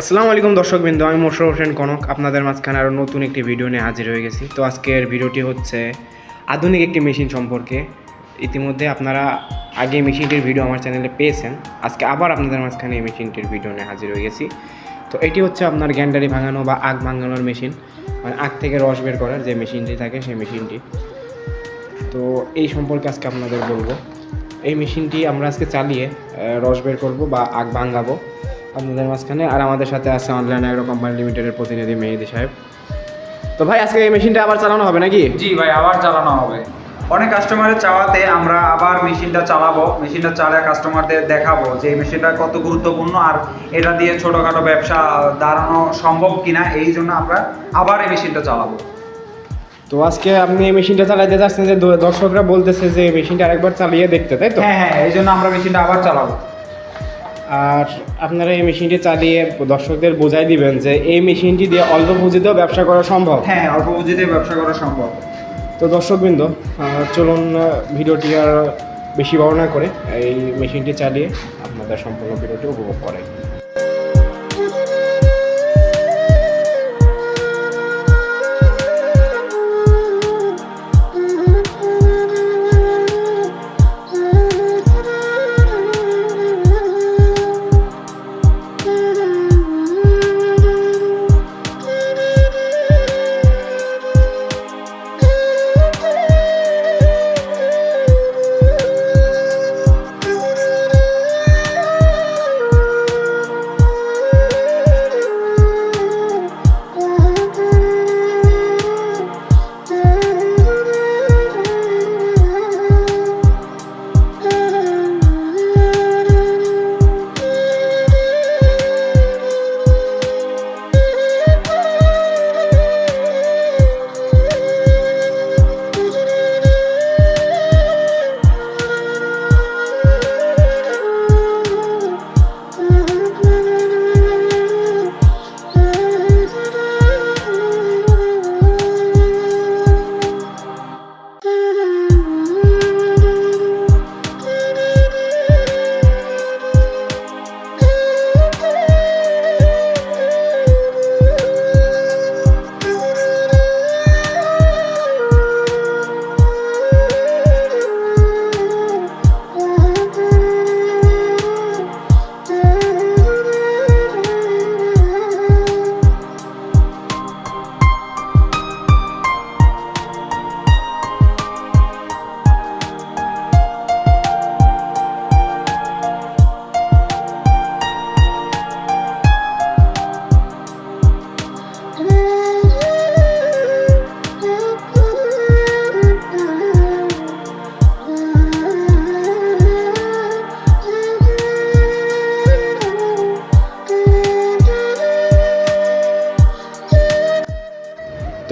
আসসালামু আলাইকুম দর্শক বিন্দু আমি মোশারফ হোসেন কনক, আপনাদের মাঝখানে আরও নতুন একটি ভিডিও নিয়ে হাজির হয়ে গেছি। তো আজকের ভিডিওটি হচ্ছে আধুনিক একটি মেশিন সম্পর্কে। ইতিমধ্যে আপনারা আগে মেশিনটির ভিডিও আমার চ্যানেলে পেয়েছেন, আজকে আবার আপনাদের মাঝখানে এই মেশিনটির ভিডিও নিয়ে হাজির হয়ে গেছি। তো এটি হচ্ছে আপনার গ্যান্ডারি ভাঙানো বা আগ ভাঙানোর মেশিন মানে আগ থেকে রস বের করার যে মেশিনটি থাকে সেই মেশিনটি। তো এই সম্পর্কে আজকে আপনাদের বলব। এই মেশিনটি আমরা আজকে চালিয়ে রস বের করব বা আগ ভাঙাবো। আপনাদের মাঝখানে আর আমাদের সাথে আছে অনলাইন অ্যাগ্রো কোম্পানি লিমিটেডের প্রতিনিধি মেহেদি সাহেব। তো ভাই আজকে এই মেশিনটা আবার চালানো হবে নাকি? জি ভাই আবার চালানো হবে। অনেক কাস্টমারের চাওয়াতে আমরা আবার মেশিনটা চালাবো। মেশিনটা চালিয়ে কাস্টমারদের দেখাবো যে এই মেশিনটা কত গুরুত্বপূর্ণ আর এটা দিয়ে ছোটোখাটো ব্যবসা দাঁড়ানো সম্ভব কিনা এই জন্য আমরা আবার এই মেশিনটা চালাবো। তো আজকে আপনি এই মেশিনটা চালাইতে যাচ্ছেন যে দর্শকরা বলতেছে যে মেশিনটা আরেকবার চালিয়ে দেখতে তাই তো? হ্যাঁ হ্যাঁ এই জন্য আমরা মেশিনটা আবার চালাবো। আর আপনারা এই মেশিনটি চালিয়ে দর্শকদের বোঝাই দিবেন যে এই মেশিনটি দিয়ে অল্প পুঁজিতেও ব্যবসা করা সম্ভব। হ্যাঁ অল্প পুঁজিতে ব্যবসা করা সম্ভব। তো দর্শকবৃন্দ চলুন ভিডিওটি আর বেশি বর্ণনা করে এই মেশিনটি চালিয়ে আপনাদের সম্পূর্ণ ভিডিওটি উপভোগ করাই।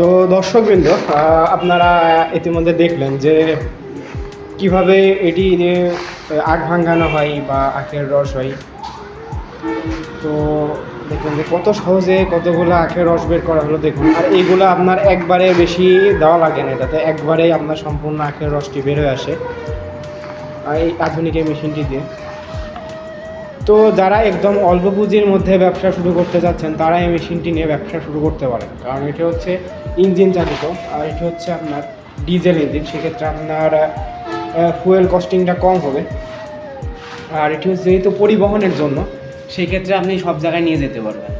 তো দর্শকবৃন্দ আপনারা ইতিমধ্যে দেখলেন যে কীভাবে এটি আখ ভাঙানো হয় বা আখের রস হয়। তো দেখলেন যে কত সহজে কতগুলো আখের রস বের করা হলো, দেখুন। আর এইগুলো আপনার একবারে বেশি দেওয়া লাগে না এটাতে, একবারেই আপনার সম্পূর্ণ আখের রসটি বের হয়ে আসে। এই আধুনিক এই মেশিনটি দিয়ে। তো যারা একদম অল্প পুঁজির মধ্যে ব্যবসা শুরু করতে যাচ্ছেন, তারা এই মেশিনটি নিয়ে ব্যবসা শুরু করতে পারেন। কারণ এটি হচ্ছে ইঞ্জিন চালিত, আর এটি হচ্ছে আপনার ডিজেল ইঞ্জিন। সেক্ষেত্রে আপনার ফুয়েল কস্টিংটা কম হবে। আর এটি হচ্ছে যেহেতু পরিবহনের জন্য, সেক্ষেত্রে আপনি সব জায়গায় নিয়ে যেতে পারবেন।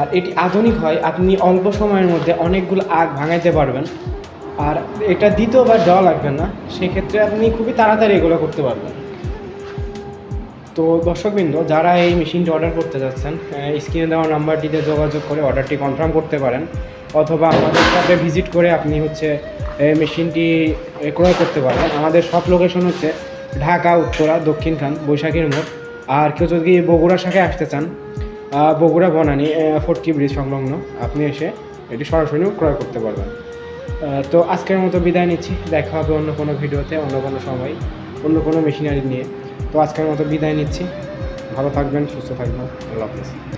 আর এটি আধুনিক হয়, আপনি অল্প সময়ের মধ্যে অনেকগুলো আগ ভাঙাইতে পারবেন। আর এটা দ্বিতীয়বার দেওয়া লাগবে না, সেক্ষেত্রে আপনি খুবই তাড়াতাড়ি এগুলো করতে পারবেন। তো দর্শকবৃন্দ, যারা এই মেশিনটি অর্ডার করতে যাচ্ছেন স্ক্রিনে দেওয়া নাম্বারটিতে যোগাযোগ করে অর্ডারটি কনফার্ম করতে পারেন, অথবা আমাদের সাথে ভিজিট করে আপনি হচ্ছে মেশিনটি ক্রয় করতে পারবেন। আমাদের সব লোকেশন হচ্ছে ঢাকা, উত্তরা দক্ষিণখান বৈশাখীর মোড়। আর কেউ যদি বগুড়ার শাখায় আসতে চান বগুড়া বনানি ফোর্টি ব্রিজ সংলগ্ন, আপনি এসে এটি সরাসরি ক্রয় করতে পারবেন। তো আজকের মতো বিদায় নিচ্ছি। দেখা হবে অন্য কোনো ভিডিওতে, অন্য কোনো সময়, অন্য কোনো মেশিনারি নিয়ে। তো আজকের মতো বিদায় নিচ্ছি। ভালো থাকবেন সুস্থ থাকবেন। আল্লাহ হাফিজ।